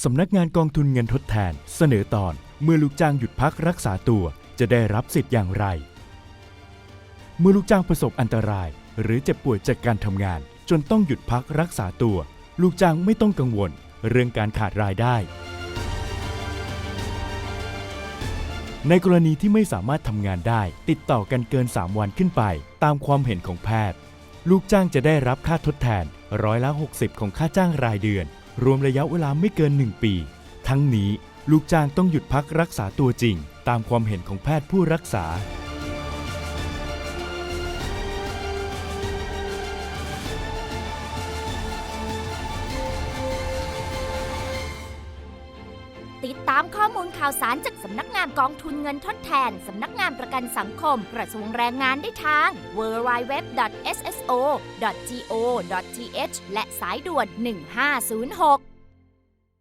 สำนักงานกองทุนเงินทดแทน เสนอตอนเมื่อลูกจ้างหยุดพักรักษาตัวจะได้รับสิทธิ์อย่างไร เมื่อลูกจ้างประสบอันตราย หรือเจ็บป่วยจากการทำงาน จนต้องหยุดพักรักษาตัว ลูกจ้างไม่ต้องกังวล เรื่องการขาดรายได้ ในกรณีที่ไม่สามารถทำงานได้ ติดต่อกันเกิน 3 วันขึ้นไป ตามความเห็นของแพทย์ ลูกจ้างจะได้รับค่าทดแทนร้อยละ 60 ของค่าจ้างรายเดือน รวมระยะเวลาไม่เกิน 1 ปี ทั้งนี้ลูกจ้างต้องหยุดพักรักษาตัวจริง ตามความเห็นของแพทย์ผู้รักษา ติดตามข้อมูลข่าวสารจากสำนักงานกองทุนเงินทดแทน สำนักงานประกันสังคม กระทรวงแรงงานได้ทาง www.sso.go.th และสายด่วน 1506